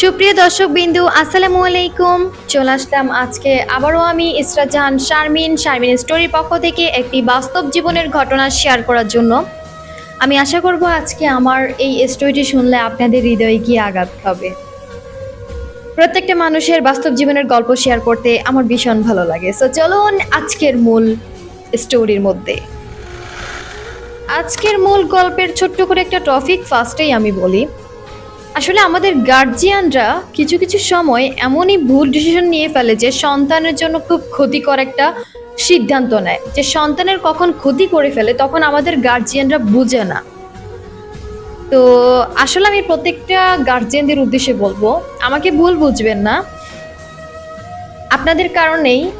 সুপ্রিয় দর্শক বিন্দু আসসালামু আলাইকুম। চলে আসলাম আজকে আবারও আমি ইসরা জাহান শারমিন শারমিন স্টোরির পক্ষ থেকে একটি বাস্তব জীবনের ঘটনা শেয়ার করার জন্য। আমি আশা করব আজকে আমার এই স্টোরিটি শুনলে আপনাদের হৃদয়ে গিয়ে আঘাত হবে। প্রত্যেকটা মানুষের বাস্তব জীবনের গল্প শেয়ার করতে আমার ভীষণ ভালো লাগে। সো চলুন আজকের মূল স্টোরির মধ্যে। আজকের মূল গল্পের ছোট্ট করে একটা টপিক ফার্স্টেই আমি বলি। আসলে আমাদের গার্জিয়ানরা কিছু কিছু সময় এমনই ভুল ডিসিশন নিয়ে ফেলে যে সন্তানের জন্য খুব ক্ষতিকর একটা সিদ্ধান্ত নেয়। যে সন্তানের কখন ক্ষতি করে ফেলে তখন আমাদের গার্জিয়ানরা বুঝে না। তো আসলে আমি প্রত্যেকটা গার্জিয়ানদের উদ্দেশ্যে বলব, আমাকে ভুল বুঝবেন না। আপনাদের কারণেই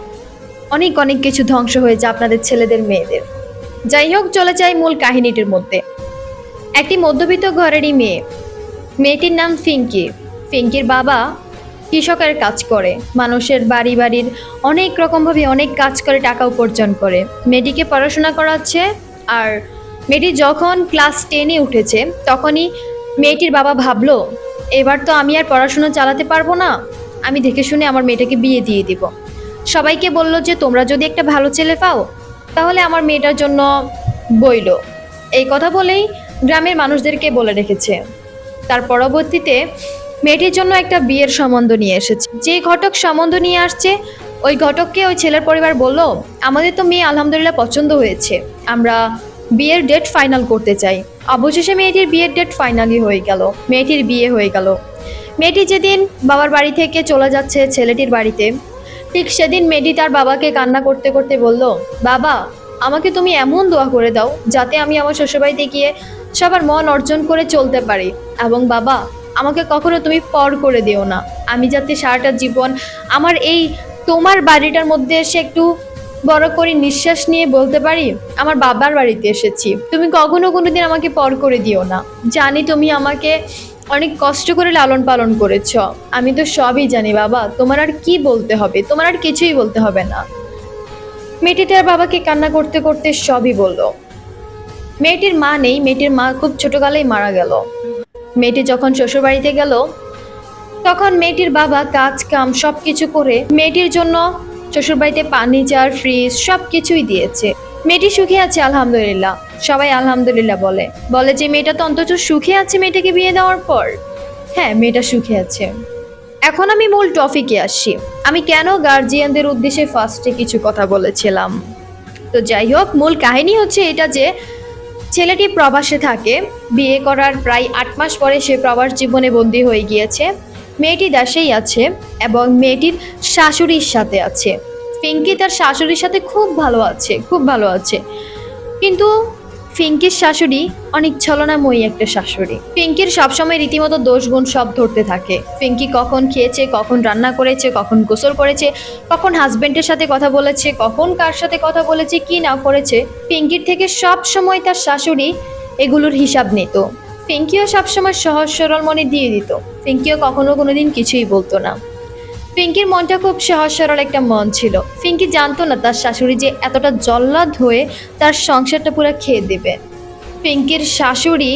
অনেক অনেক কিছু ধ্বংস হয়েছে আপনাদের ছেলেদের মেয়েদের। যাই হোক, চলে যাই মূল কাহিনীটির মধ্যে। একটি মধ্যবিত্ত ঘরেরই মেয়ে। মেয়েটির নাম ফিঙ্কি। ফিঙ্কির বাবা কৃষকের কাজ করে। মানুষের বাড়ি বাড়ির অনেক রকমভাবে অনেক কাজ করে, টাকা উপার্জন করে। মেয়েটিকে পড়াশোনা করাচ্ছে আর মেয়েটি যখন ক্লাস টেনে উঠেছে, তখনই মেয়েটির বাবা ভাবলো, এবার তো আমি আর পড়াশোনা চালাতে পারব না। আমি দেখে শুনে আমার মেয়েটাকে বিয়ে দিয়ে দিব। সবাইকে বলল যে, তোমরা যদি একটা ভালো ছেলে পাও, তাহলে আমার মেয়েটার জন্য বইল। এই কথা বলেই গ্রামের মানুষদেরকে বলে রেখেছে। তার পরবর্তীতে মেয়েটির জন্য একটা বিয়ের সম্বন্ধ নিয়ে এসেছে। যে ঘটক সম্বন্ধ নিয়ে আসছে, ওই ঘটককে ওই ছেলের পরিবার বলল, আমাদের তো মেয়ে আলহামদুলিল্লাহ পছন্দ হয়েছে। আমরা বিয়ের ডেট ফাইনাল করতে চাই। অবশেষে মেয়েটির বিয়ের ডেট ফাইনালি হয়ে গেল। মেয়েটির বিয়ে হয়ে গেল। মেয়েটি যেদিন বাবার বাড়ি থেকে চলে যাচ্ছে ছেলেটির বাড়িতে, ঠিক সেদিন মেয়েটি তার বাবাকে কান্না করতে করতে বলল, বাবা আমাকে তুমি এমন দোয়া করে দাও যাতে আমি আমার শ্বশুরবাড়িতে গিয়ে সবার মন অর্জন করে চলতে পারি। এবং বাবা, আমাকে কখনো তুমি পর করে দিও না। আমি যাতে সারাটা জীবন আমার এই তোমার বাড়িটার মধ্যে এসে একটু বড় করে নিঃশ্বাস নিয়ে বলতে পারি, আমার বাবার বাড়িতে এসেছি। তুমি কখনো কোনো দিন আমাকে পর করে দিও না। জানি তুমি আমাকে অনেক কষ্ট করে লালন পালন করেছ। আমি তো সবই জানি বাবা, তোমার আর কি বলতে হবে? তোমার আর কিছুই বলতে হবে না। মেয়েটি তার বাবাকে কান্না করতে করতে সবই বলল। মেয়েটির মা নেই, মেয়েটির মা খুব ছোটকালেই মারা গেল। মেয়েটি যখন শ্বশুরবাড়িতে গেল, তখন মেয়েটির বাবা কাজ, কাম সব কিছু করে মেয়েটির জন্য শ্বশুরবাড়িতে ফার্নিচার ফ্রিজ সব কিছুই দিয়েছে। মেয়েটি সুখে আছে, আলহামদুলিল্লাহ। সবাই আলহামদুলিল্লাহ বলে। বলে যে, মেয়েটা তো অন্তত সুখে আছে মেয়েটাকে বিয়ে দেওয়ার পর? হ্যাঁ মেয়েটা সুখে আছে। এখন আমি মূল টপিকে আসি। আমি কেন গার্জিয়ানদের উদ্দেশ্যে ফার্স্টে কিছু কথা বলেছিলাম? তো যাই হোক, মূল কাহিনী হচ্ছে এটা যে, ছেলেটি প্রবাসে থাকে, বিয়ে করার প্রায় আট মাস পরে সে প্রবাস জীবনে বন্দী হয়ে গিয়েছে। মেয়েটি দেশেই আছে এবং মেয়েটির শাশুড়ির সাথে আছে। পিঙ্কি তার শাশুড়ির সাথে খুব ভালো আছে, খুব ভালো আছে। কিন্তু ফিঙ্কির শাশুড়ি অনেক ছলনাময়ী একটা শাশুড়ি। ফিঙ্কির সবসময় রীতিমতো দোষগুণ সব ধরতে থাকে। ফিঙ্কি কখন খেয়েছে, কখন রান্না করেছে, কখন গোসল করেছে, কখন হাজবেন্ডের সাথে কথা বলেছে, কখন কার সাথে কথা বলেছে, কি না করেছে ফিঙ্কির থেকে সব সময় তার শাশুড়ি এগুলোর হিসাব নিত। ফিঙ্কিও সবসময় সহজ সরল মনে দিয়ে দিত। ফিঙ্কিও কখনো কোনোদিন কিছুই বলতো না। ফিঙ্কির মনটা খুব সহজ সরল একটা মন ছিল। ফিঙ্কি জানতো না তার শাশুড়ি যে এতটা জল্লাদ হয়ে তার সংসারটা পুরো খেয়ে দেবে। ফিঙ্কির শাশুড়ি,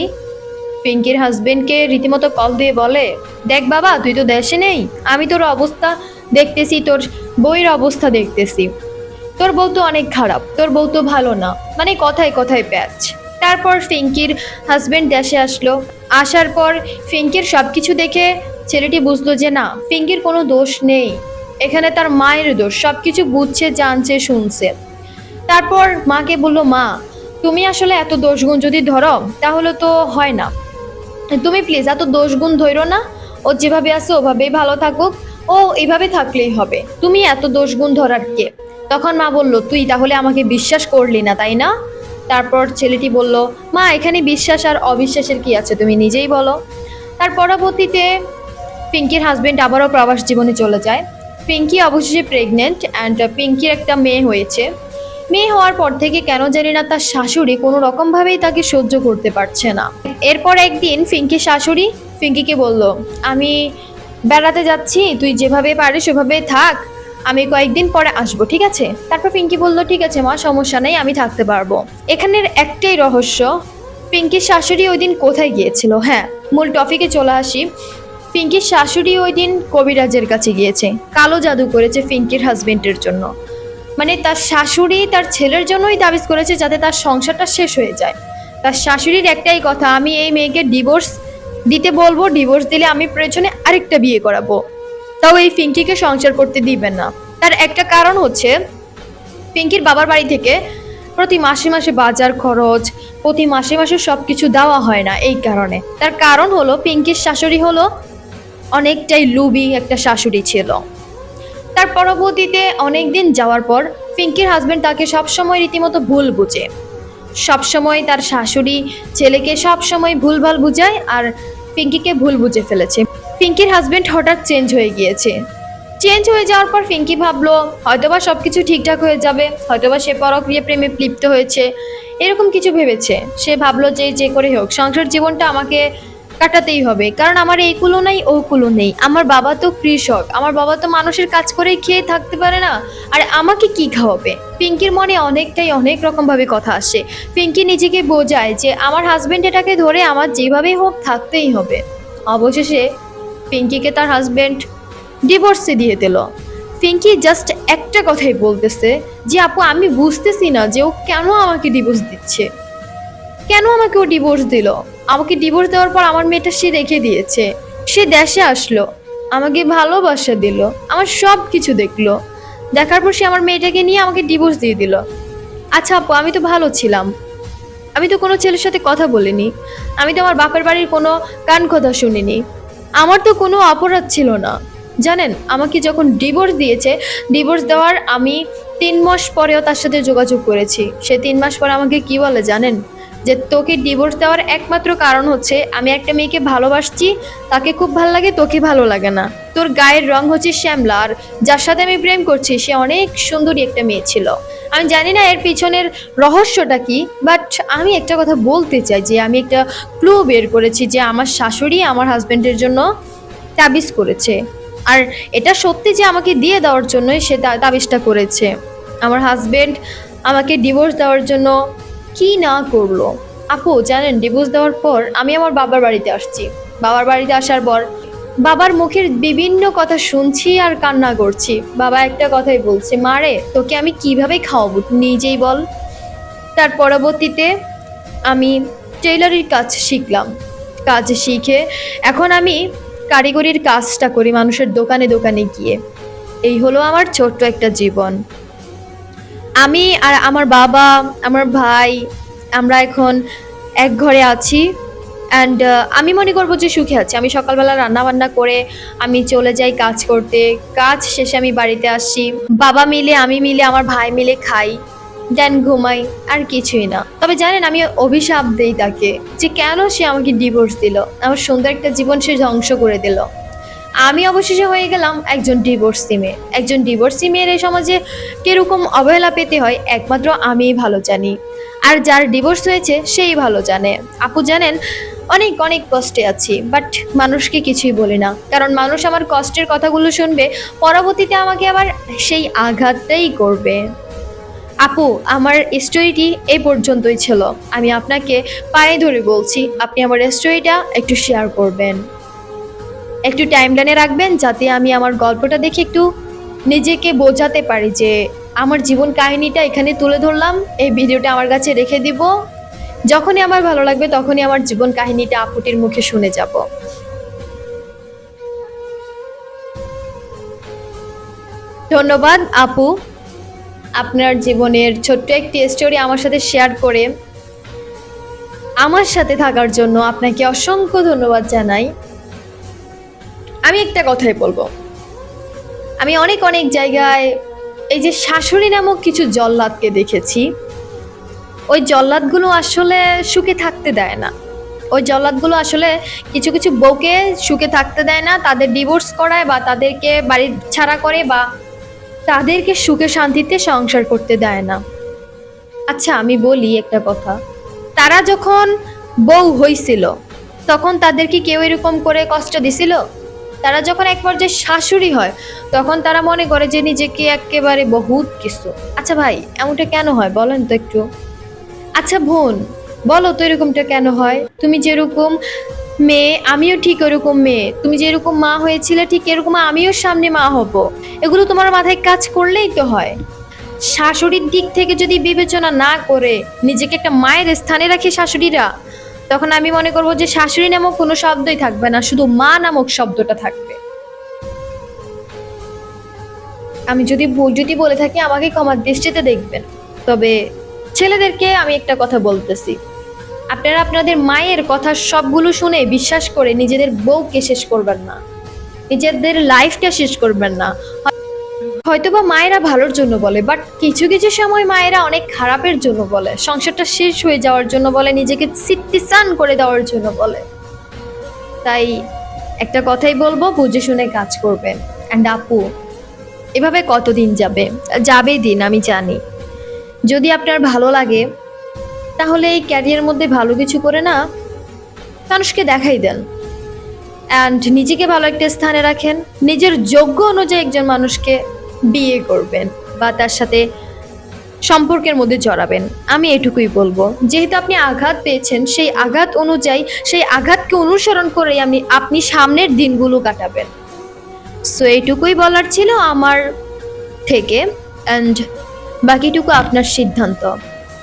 ফিঙ্কির হাজবেন্ডকে রীতিমতো কল দিয়ে বলে, দেখ বাবা, তুই তো দেশে নেই, আমি তোর অবস্থা দেখতেছি, তোর বইয়ের অবস্থা দেখতেছি। তোর বউ তো অনেক খারাপ, তোর বউ তো ভালো না। মানে কথায় কথায় প্যাচ। তারপর ফিঙ্কির হাজবেন্ড দেশে আসলো। আসার পর ফিঙ্কির সব কিছু দেখে ছেলেটি বুঝলো যে না, ফিঙ্কির কোনো দোষ নেই। এখানে তার মায়ের দোষ সব কিছু বুঝছে, জানছে, শুনছে। তারপর মাকে বলল, মা, তুমি আসলে এত দোষগুণ যদি ধরো, তাহলে তো হয় না। তুমি প্লিজ এত দোষগুণ ধরো না। ও যেভাবে আছে, ওভাবেই ভালো থাকুক। ও এভাবে থাকলেই হবে। তুমি এত দোষগুণ ধরার কে? তখন মা বলল, তুই তাহলে আমাকে বিশ্বাস করলি না, তাই না? তারপর ছেলেটি বলল, মা, এখানে বিশ্বাস আর অবিশ্বাসের কি আছে? তুমি নিজেই বলো। তার পরবর্তীতে পিঙ্কির হাজবেন্ড আবারও প্রবাস জীবনে চলে যায়। পিঙ্কি অবশেষে প্রেগনেন্ট অ্যান্ড পিঙ্কির একটা মেয়ে হয়েছে। মেয়ে হওয়ার পর থেকে কেন জানি না তার শাশুড়ি কোনো রকমভাবেই তাকে সহ্য করতে পারছে না। এরপর একদিন ফিঙ্কির শাশুড়ি ফিঙ্কিকে বলল, আমি বেড়াতে যাচ্ছি, তুই যেভাবে পারিস সেভাবে থাক। আমি কয়েকদিন পরে আসব, ঠিক আছে? তারপর পিঙ্কি বলল, ঠিক আছে মা, সমস্যা নেই, আমি থাকতে পারব। এখানের একটাই রহস্য, পিঙ্কির শাশুড়ি ওই দিন কোথায় গিয়েছিল? হ্যাঁ মূল টপিকে চলে আসি। পিঙ্কির শাশুড়ি ওই দিন কবিরাজের কাছে গিয়েছে, কালো জাদু করেছে পিঙ্কির হাজবেন্ডের জন্য। মানে তার শাশুড়ি তার ছেলের জন্যই তাবিজ করেছে যাতে তার সংসারটা শেষ হয়ে যায়। তার শাশুড়ির একটাই কথা, আমি এই মেয়েকে ডিভোর্স দিতে বলব ডিভোর্স দিলে আমি প্রয়োজনে আরেকটা বিয়ে করাবো। তাও এই পিঙ্কিকে সংসার করতে দিবেন না। তার একটা কারণ হচ্ছে পিঙ্কির বাবার বাড়ি থেকে প্রতি মাসে মাসে বাজার খরচ, প্রতি মাসে মাসে সব কিছু দেওয়া হয় না এই কারণে। তার কারণ হলো পিঙ্কির শাশুড়ি হলো অনেকটাই লুবি একটা শাশুড়ি ছিল। তার পরবর্তীতে অনেক দিন যাওয়ার পর পিঙ্কির হাজবেন্ড তাকে সবসময় রীতিমতো ভুল বুঝে। সবসময় তার শাশুড়ি ছেলেকে সবসময় ভুলভাল বুঝায় আর পিঙ্কিকে ভুল বুঝে ফেলেছে। পিঙ্কির হাজবেন্ড হঠাৎ চেঞ্জ হয়ে গিয়েছে। চেঞ্জ হয়ে যাওয়ার পর ফিঙ্কি ভাবলো, হয়তোবা সব কিছু ঠিকঠাক হয়ে যাবে, হয়তোবা সে পরক্রিয়া প্রেমে লিপ্ত হয়েছে। এরকম কিছু ভেবেছে। সে ভাবলো যে যে করে হোক, সংসার জীবনটা আমাকে কাটাতেই হবে। কারণ আমার এই কুলো নেই, ও কুলো নেই। আমার বাবা তো কৃষক। আমার বাবা তো মানুষের কাজ করেই খেয়ে থাকতে পারে না। আর আমাকে কি খাওয়াবে? পিঙ্কির মনে অনেকটাই অনেক রকমভাবে কথা আসে। পিঙ্কি নিজেকে বোঝায় যে, আমার হাজবেন্ড এটাকে ধরে আমার যেভাবেই হোক থাকতেই হবে। অবশেষে পিঙ্কিকে তার হাজব্যান্ড ডিভোর্সে দিয়ে দিল। পিঙ্কি জাস্ট একটা কথাই বলতেছে যে, আপু, আমি বুঝতেছি না যে ও কেন আমাকে ডিভোর্স দিচ্ছে। কেন আমাকে ও ডিভোর্স দিল? আমাকে ডিভোর্স দেওয়ার পর আমার মেয়েটা সে রেখে দিয়েছে। সে দেশে আসলো, আমাকে ভালোবাসা দিল, আমার সব কিছু দেখল। দেখার পর সে আমার মেয়েটাকে নিয়ে আমাকে ডিভোর্স দিয়ে দিল। আচ্ছা আপু, আমি তো ভালো ছিলাম। আমি তো কোনো ছেলের সাথে কথা বলিনি। আমি তো আমার বাপের বাড়ির কোনো কান কথা শুনিনি। আমার তো কোনো অপরাধ ছিল না। জানেন, আমাকে যখন ডিভোর্স দিয়েছে ডিভোর্স দেওয়ার আমি তিন মাস পরেও তার সাথে যোগাযোগ করেছি। সে তিন মাস পরে আমাকে কি বলে জানেন? যে তোকে ডিভোর্স দেওয়ার একমাত্র কারণ হচ্ছে, আমি একটা মেয়েকে ভালোবাসছি, তাকে খুব ভালো লাগে, তোকে ভালো লাগে না। তোর গায়ের রং হচ্ছে শ্যামলা, আর যার সাথে আমি প্রেম করছি, সে অনেক সুন্দরী একটা মেয়ে ছিল। আমি জানি না এর পিছনের রহস্যটা কি বাট আমি একটা কথা বলতে চাই যে আমি একটা ক্লু বের করেছি যে আমার শাশুড়ি আমার হাজবেন্ডের জন্য তাবিজ করেছে। আর এটা সত্যি যে আমাকে দিয়ে দেওয়ার জন্যই সে তাবিজটা করেছে। আমার হাজবেন্ড আমাকে ডিভোর্স দেওয়ার জন্য কি না করল? আপু, জানেন ডিভোর্স দেওয়ার পর আমি আমার বাবার বাড়িতে আসছি। বাবার বাড়িতে আসার পর বাবার মুখের বিভিন্ন কথা শুনছি আর কান্না করছি। বাবা একটা কথাই বলছে মারে তোকে আমি কীভাবে খাওয়াবো? নিজেই বল। তার পরবর্তীতে আমি টেইলারির কাজ শিখলাম। কাজ শিখে এখন আমি কারিগরির কাজটা করি মানুষের দোকানে দোকানে গিয়ে। এই হলো আমার ছোট্ট একটা জীবন। আমি আর আমার বাবা, আমার ভাই, আমরা এখন এক ঘরে আছি। অ্যান্ড আমি মনে করব যে সুখে আছি। আমি সকালবেলা রান্না বান্না করে আমি চলে যাই কাজ করতে। কাজ শেষে আমি বাড়িতে আসি। বাবা মিলে, আমি মিলে, আমার ভাই মিলে খাই। দেন ঘুমাই, আর কিছুই না। তবে জানেন, আমি অভিশাপ দেই তাকে যে কেন সে আমাকে ডিভোর্স দিল? আমার সুন্দর একটা জীবন সে ধ্বংস করে দিল। আমি অবশেষে হয়ে গেলাম একজন ডিভোর্সি মেয়ে। একজন ডিভোর্সি মেয়ের এই সমাজে কীরকম অবহেলা পেতে হয়, একমাত্র আমিই ভালো জানি। আর যার ডিভোর্স হয়েছে, সেই ভালো জানে। আপু জানেন অনেক অনেক কষ্টে আছি বাট মানুষকে কিছুই বলি না। কারণ মানুষ আমার কষ্টের কথাগুলো শুনবে, পরবর্তীতে আমাকে আবার সেই আঘাতটাই করবে। আপু, আমার স্টোরিটি এই পর্যন্তই ছিল। আমি আপনাকে পায়ে ধরে বলছি, আপনি আমার স্টোরিটা একটু শেয়ার করবেন। একটু টাইমলাইনে রাখবেন, যাতে আমি আমার গল্পটা দেখে একটু নিজেকে বোঝাতে পারি যে, আমার জীবন কাহিনীটা এখানে তুলে ধরলাম, এই ভিডিওটা আমার কাছে রেখে দিব। যখনই আমার ভালো লাগবে, তখনই আমার জীবন কাহিনীটা আপুটির মুখে শুনে যাব। ধন্যবাদ, আপু। আপনার জীবনের ছোট্ট একটি স্টোরি আমার সাথে শেয়ার করে আমার সাথে থাকার জন্য আপনাকে অসংখ্য ধন্যবাদ জানাই। আমি একটা কথাই বলব। আমি অনেক অনেক জায়গায় এই যে শাশুড়ি নামক কিছু জল্লাদকে দেখেছি। ওই জল্লাদগুলো আসলে সুখে থাকতে দেয় না। ওই জল্লাদগুলো আসলে কিছু কিছু বউকে সুখে থাকতে দেয় না, তাদের ডিভোর্স করায় বা তাদেরকে বাড়ি ছাড়া করে বা তাদেরকে সুখে শান্তিতে সংসার করতে দেয় না। আচ্ছা আমি বলি একটা কথা। তারা যখন বউ হইছিল, তখন তাদেরকে কেউ এরকম করে কষ্ট দিছিল? তারা যখন এক পর্যায়ে শাশুড়ি হয়, তখন তারা মনে করে যে নিজেকে একেবারে বহুত কিছু। আচ্ছা ভাই, এমনটা কেন হয়? বলেন তো একটু। আচ্ছা বোন, বলো তো এরকমটা কেন হয়? তুমি যেরকম মেয়ে, আমিও ঠিক ওরকম মেয়ে। তুমি যেরকম মা হয়েছিলে, ঠিক এরকম আমিও সামনে মা হব। এগুলো তোমার মাথায় কাজ করলেই তো হয়। শাশুড়ির দিক থেকে যদি বিবেচনা না করে নিজেকে একটা মায়ের স্থানে রাখে শাশুড়িরা, তখন আমি মনে করব যে শাশুড়ি নামক কোনো শব্দই থাকবে না, শুধু মা নামক শব্দটা থাকবে। আমি যদি ভুল যদি বলে থাকি, আমাকে ক্ষমার দৃষ্টিতে দেখবেন। তবে ছেলেদেরকে আমি একটা কথা বলতেছি। আপনারা আপনাদের মায়ের কথা সবগুলো শুনে বিশ্বাস করে নিজেদের বউকে শেষ করবেন না। নিজেদের লাইফটা শেষ করবেন না। হয়তোবা মায়েরা ভালোর জন্য বলে বাট কিছু কিছু সময় মায়েরা অনেক খারাপের জন্য বলে। সংসারটা শেষ হয়ে যাওয়ার জন্য বলে, নিজেকে সিট্টিসান করে দেওয়ার জন্য বলে। তাই একটা কথাই বলব, বুঝে শুনে কাজ করবেন। অ্যান্ড আপু, এভাবে কতদিন যাবে? যাবে দিন, আমি জানি। যদি আপনার ভালো লাগে, তাহলে এই ক্যারিয়ার মধ্যে ভালো কিছু করে না, মানুষকে দেখাই দেন। অ্যান্ড নিজেকে ভালো একটা স্থানে রাখেন, নিজের যোগ্য অনুযায়ী একজন মানুষকে বিয়ে করবেন বা তার সাথে সম্পর্কের মধ্যে জড়াবেন। আমি এটুকুই বলব, যেহেতু আপনি আঘাত পেয়েছেন, সেই আঘাত অনুযায়ী, সেই আঘাতকে অনুসরণ করে আমি, আপনি সামনের দিনগুলো কাটাবেন। সো এইটুকুই বলার ছিল আমার থেকে। অ্যান্ড বাকিটুকু আপনার সিদ্ধান্ত।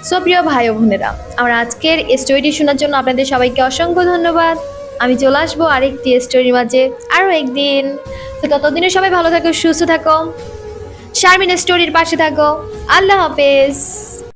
সো প্রিয় ভাই ও বোনেরা, আমার আজকের স্টোরিটি শোনার জন্য আপনাদের সবাইকে অসংখ্য ধন্যবাদ। আমি চলে আসব আরেকটি স্টোরির মাঝে আরও একদিন। তো ততদিনে সবাই ভালো থাকো, সুস্থ থাকো। শারমিন স্টোরির পাশে থাকো। আল্লাহ হাফেজ।